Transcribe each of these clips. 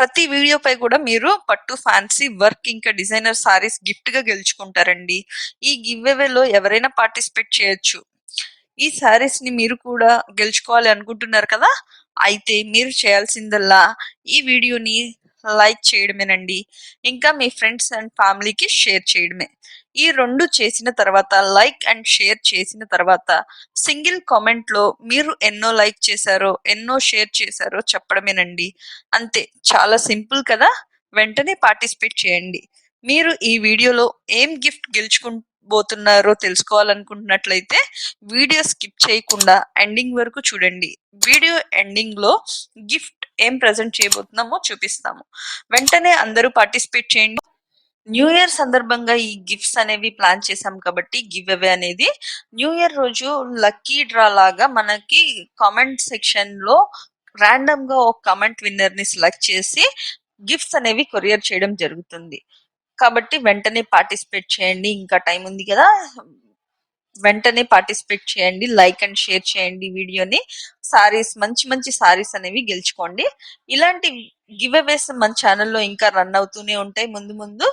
ప్రతి వీడియో పై కూడా మీరు పట్టు ఫ్యాన్సీ వర్క్ ఇంకా డిజైనర్ సారీస్ గిఫ్ట్గా గెలుచుకుంటారండి. ఈ గివ్ అవేలో ఎవరైనా పార్టిసిపేట్ చేయొచ్చు. ఈ సారీస్ని మీరు కూడా గెలుచుకోవాలి అనుకుంటున్నారు కదా? అయితే మీరు చేయాల్సిందల్లా ఈ వీడియోని లైక్ చేయడమేనండి. ఇంకా మీ ఫ్రెండ్స్ అండ్ ఫ్యామిలీకి షేర్ చేయడమే. ఈ రెండు చేసిన తర్వాత లైక్ అండ్ షేర్ చేసిన తర్వాత సింగిల్ కామెంట్లో మీరు ఎన్నో లైక్ చేశారో ఎన్నో షేర్ చేశారో చెప్పడమేనండి. అంతే చాలా సింపుల్ కదా? వెంటనే పార్టిసిపేట్ చేయండి. మీరు ఈ వీడియోలో ఏం గిఫ్ట్ గెలుచుకోబోతున్నారో తెలుసుకోవాలనుకుంటున్నట్లయితే వీడియో స్కిప్ చేయకుండా ఎండింగ్ వరకు చూడండి. వీడియో ఎండింగ్లో గిఫ్ట్ ఏం ప్రజెంట్ చేయబోతున్నామో చూపిస్తాము. వెంటనే అందరూ పార్టిసిపేట్ చేయండి. న్యూ ఇయర్ సందర్భంగా ఈ గిఫ్ట్స్ అనేవి ప్లాన్ చేసాం కాబట్టి గివ్ అవే అనేది న్యూ ఇయర్ రోజు లక్కీ డ్రా లాగా మనకి కామెంట్ సెక్షన్లో ర్యాండమ్గా ఒక కామెంట్ విన్నర్ని సెలెక్ట్ చేసి గిఫ్ట్స్ అనేవి కొరియర్ చేయడం జరుగుతుంది. కాబట్టి వెంటనే పార్టిసిపేట్ చేయండి. ఇంకా టైం ఉంది కదా. వెంటనే పార్టిసిపేట్ చేయండి లైక్ అండ్ షేర్ చేయండి వీడియోని. సారీస్ మంచి మంచి సారీస్ అనేవి గెలుచుకోండి. ఇలాంటి గివ్ అవేస్ మన ఛానల్లో ఇంకా రన్ అవుతూనే ఉంటాయి ముందు ముందు.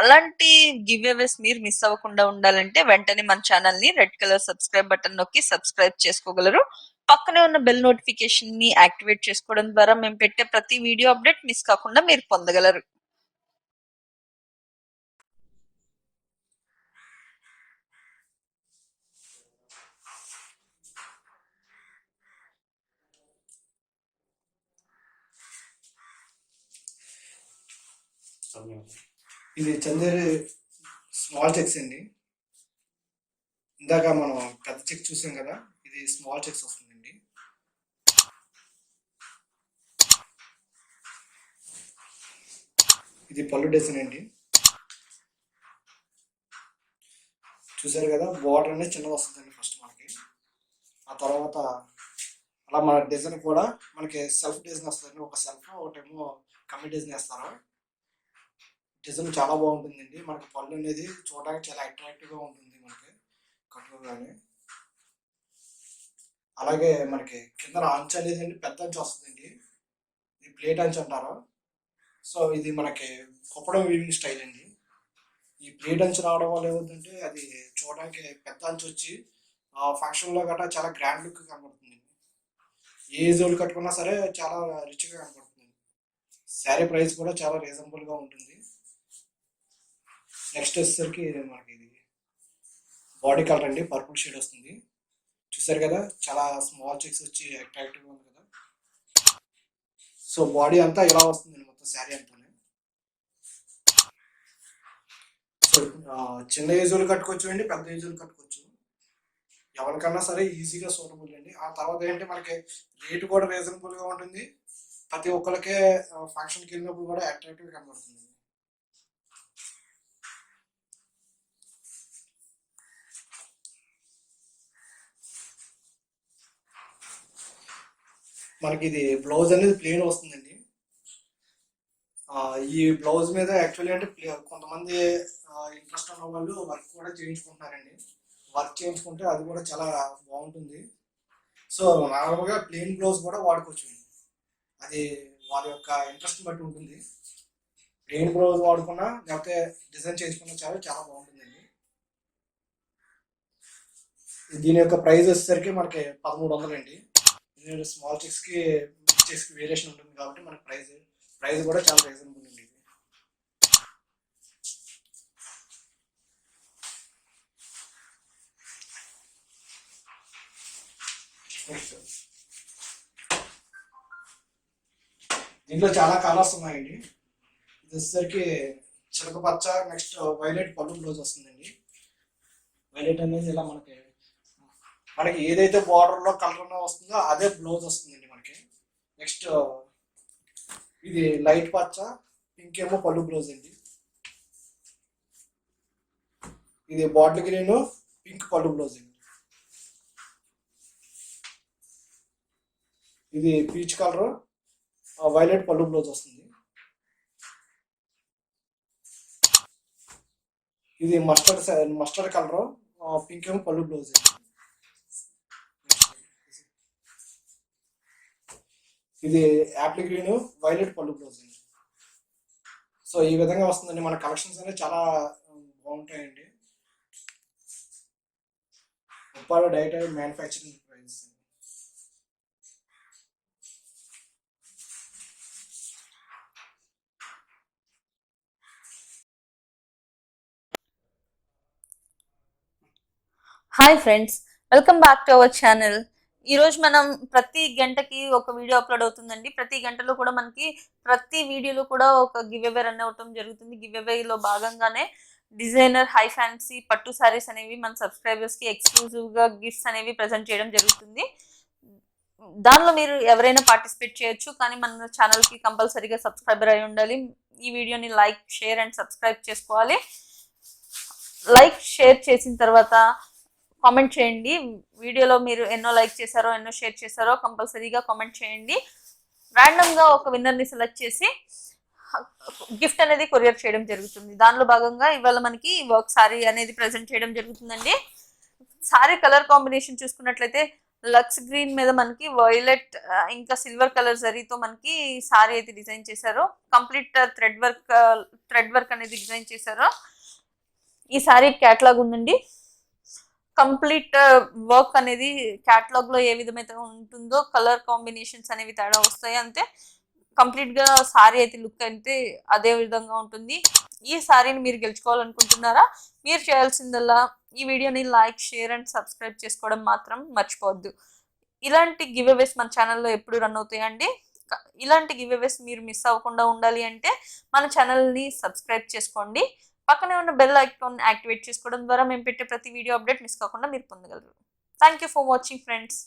అలాంటి గివ్ అవేస్ మీరు మిస్ అవ్వకుండా ఉండాలంటే వెంటనే మన ఛానల్ని రెడ్ కలర్ సబ్స్క్రైబ్ బటన్ నొక్కి సబ్స్క్రైబ్ చేసుకోగలరు. పక్కనే ఉన్న బెల్ నోటిఫికేషన్ని యాక్టివేట్ చేసుకోవడం ద్వారా మేము పెట్టే ప్రతి వీడియో అప్డేట్ మిస్ కాకుండా మీరు పొందగలరు. ఇది చందేరి స్మాల్ చెక్స్ అండి. ఇందాక మనం పెద్ద చెక్ చూసాం కదా ఇది స్మాల్ చెక్స్ వస్తుందండి. ఇది పళ్ళు డిజైన్ అండి. చూసారు కదా బార్డర్ అనేది చిన్నది వస్తుందండి ఫస్ట్ మనకి. ఆ తర్వాత అలా మన డిజైన్ కూడా మనకి సెల్ఫ్ డిజైన్ వస్తుందండి. ఒక సెల్ఫ్ ఒకటేమో కమ్మి డిజైన్ వేస్తారు? డిజైన్ చాలా బాగుంటుందండి. మనకి పళ్ళు అనేది చూడడానికి చాలా అట్రాక్టివ్గా ఉంటుంది మనకి. కట్టుకోగానే అలాగే మనకి కింద అంచు అనేది అండి పెద్ద అంచు వస్తుందండి. ఇది ప్లేట్ అంచు అంటారు. సో ఇది మనకి కుప్పడం వీవింగ్ స్టైల్ అండి. ఈ ప్లేట్ అంచు రావడం వల్ల ఏమవుతుందంటే అది చూడడానికి పెద్ద అంచు వచ్చి ఆ ఫంక్షన్లో గట్రా చాలా గ్రాండ్ లుక్ కనబడుతుంది. ఏ జోలు కట్టుకున్నా సరే చాలా రిచ్గా కనబడుతుంది. శారీ ప్రైస్ కూడా చాలా రీజనబుల్గా ఉంటుంది. నెక్స్ట్ వచ్చేసరికి మనకి ఇది బాడీ కలర్ అండి పర్పుల్ షేడ్ వస్తుంది. చూసారు కదా చాలా స్మాల్ చెక్స్ వచ్చి అట్రాక్టివ్గా ఉంది కదా. సో బాడీ అంతా ఇలా వస్తుంది మొత్తం శారీ అంతా సో చిన్న ఏజ్లు కట్టుకోవచ్చు అండి పెద్ద ఏజులు కట్టుకోవచ్చు. ఎవరికన్నా సరే ఈజీగా సూటబుల్ అండి. ఆ తర్వాత ఏంటి మనకి రేటు కూడా రీజనబుల్గా ఉంటుంది. ప్రతి ఒక్కరికే ఫంక్షన్కి వెళ్ళినప్పుడు కూడా అట్రాక్టివ్గా కనబడుతుంది. మనకి ఇది బ్లౌజ్ అనేది ప్లెయిన్ వస్తుందండి. ఈ బ్లౌజ్ మీద యాక్చువల్లీ అంటే కొంతమంది ఇంట్రెస్ట్ ఉన్న వాళ్ళు వర్క్ కూడా చేయించుకుంటున్నారండి. వర్క్ చేయించుకుంటే అది కూడా చాలా బాగుంటుంది. సో నార్మల్గా ప్లెయిన్ బ్లౌజ్ కూడా వాడుకోవచ్చు అది వాళ్ళ యొక్క ఇంట్రెస్ట్ బట్టి ఉంటుంది. ప్లెయిన్ బ్లౌజ్ వాడుకున్నా లేకపోతే డిజైన్ చేసుకున్నా చాలా చాలా బాగుంటుందండి. దీని యొక్క ప్రైస్ వచ్చేసరికి మనకి పదమూడు వందలు నేను స్మాల్ చెక్స్కి బిగ్ చెక్స్కి వేరియేషన్ ఉంటుంది కాబట్టి మనకి ప్రైస్ ప్రైస్ కూడా చాలా రీజనబుల్ ఉంది దీంట్లో చాలా కలర్స్ ఉన్నాయండి. ఇది వచ్చేసరికి చిలకపచ్చ నెక్స్ట్ వైలెట్ పళ్ళు రోజు వస్తుందండి. వైలెట్ అనేది ఇలా మనకి మనకి ఏదైతే బార్డర్లో కలర్లో కలర్ వస్తుందో అదే బ్లౌజ్ వస్తుందండి మనకి. నెక్స్ట్ ఇది లైట్ పచ్చ పింక్ ఏమో పళ్ళు బ్లౌజ్ అండి. ఇది బాటిల్ గ్రీన్ పింక్ పళ్ళు బ్లౌజ్ అండి. ఇది పీచ్ కలర్ వైలెట్ పళ్ళు బ్లౌజ్ వస్తుంది. ఇది మస్టర్డ్ మస్టర్డ్ కలర్ పింక్ ఏమో పళ్ళు బ్లౌజ్ అండి. ఇది యాప్లిక్ గ్రీన్ వైలెట్ పళ్ళు బ్లౌజ్ అండి. సో ఈ విధంగా వస్తుందండి. మన కలెక్షన్స్ అనేవి చాలా బాగుంటాయండి. Uppada diet manufacturing price hi friends welcome back to our channel ఈరోజు మనం ప్రతి గంటకి ఒక వీడియో అప్లోడ్ అవుతుందండి. ప్రతి గంటలో కూడా మనకి ప్రతి వీడియోలో కూడా ఒక గివ్ అవే రన్ అవటం జరుగుతుంది. గివ్ అవేలో భాగంగానే డిజైనర్ హై ఫ్యాన్సీ పట్టు సారీస్ అనేవి మన సబ్స్క్రైబర్స్కి ఎక్స్క్లూజివ్గా గిఫ్ట్స్ అనేవి ప్రజెంట్ చేయడం జరుగుతుంది. దానిలో మీరు ఎవరైనా పార్టిసిపేట్ చేయొచ్చు కానీ మన ఛానల్కి కంపల్సరీగా సబ్స్క్రైబర్ అయి ఉండాలి. ఈ వీడియోని లైక్ షేర్ అండ్ సబ్స్క్రైబ్ చేసుకోవాలి. లైక్ షేర్ చేసిన తర్వాత కామెంట్ చేయండి. వీడియోలో మీరు ఎన్నో లైక్ చేశారో ఎన్నో షేర్ చేశారో కంపల్సరీగా కామెంట్ చేయండి. ర్యాండమ్గా గా ఒక విన్నర్ని సెలెక్ట్ చేసి గిఫ్ట్ అనేది కొరియర్ చేయడం జరుగుతుంది. దానిలో భాగంగా ఇవాళ మనకి వర్క్ సారీ అనేది ప్రజెంట్ చేయడం జరుగుతుందండి. సారీ కలర్ కాంబినేషన్ చూసుకున్నట్లయితే లక్స్ గ్రీన్ మీద మనకి వైలెట్ ఇంకా సిల్వర్ కలర్ జరీతో మనకి సారీ అయితే డిజైన్ చేశారు. Complete thread work thread work అనేది డిజైన్ చేశారు. ఈ సారీ క్యాట్లాగ్ ఉందండి. కంప్లీట్ వర్క్ అనేది క్యాటలాగ్లో ఏ విధమైతే ఉంటుందో కలర్ కాంబినేషన్స్ అనేవి తేడా వస్తాయి. అంతే కంప్లీట్గా సారీ అయితే లుక్ అయితే అదే విధంగా ఉంటుంది. ఈ సారీని మీరు గెలుచుకోవాలనుకుంటున్నారా? మీరు చేయాల్సిందల్లా ఈ వీడియోని లైక్ షేర్ అండ్ సబ్స్క్రైబ్ చేసుకోవడం మాత్రం మర్చిపోవద్దు. ఇలాంటి గివ్ అవేస్ మన ఛానల్లో ఎప్పుడు రన్ అవుతాయండి? ఇలాంటి గివ్ అవేస్ మీరు మిస్ అవ్వకుండా ఉండాలి అంటే మన ఛానల్ని సబ్స్క్రైబ్ చేసుకోండి. పక్కనే ఉన్న బెల్ ఐకాన్ యాక్టివేట్ చేసుకోవడం ద్వారా మేము పెట్టే ప్రతి వీడియో అప్డేట్ మిస్ కాకుండా మీరు పొందగలరు. Thank you for watching friends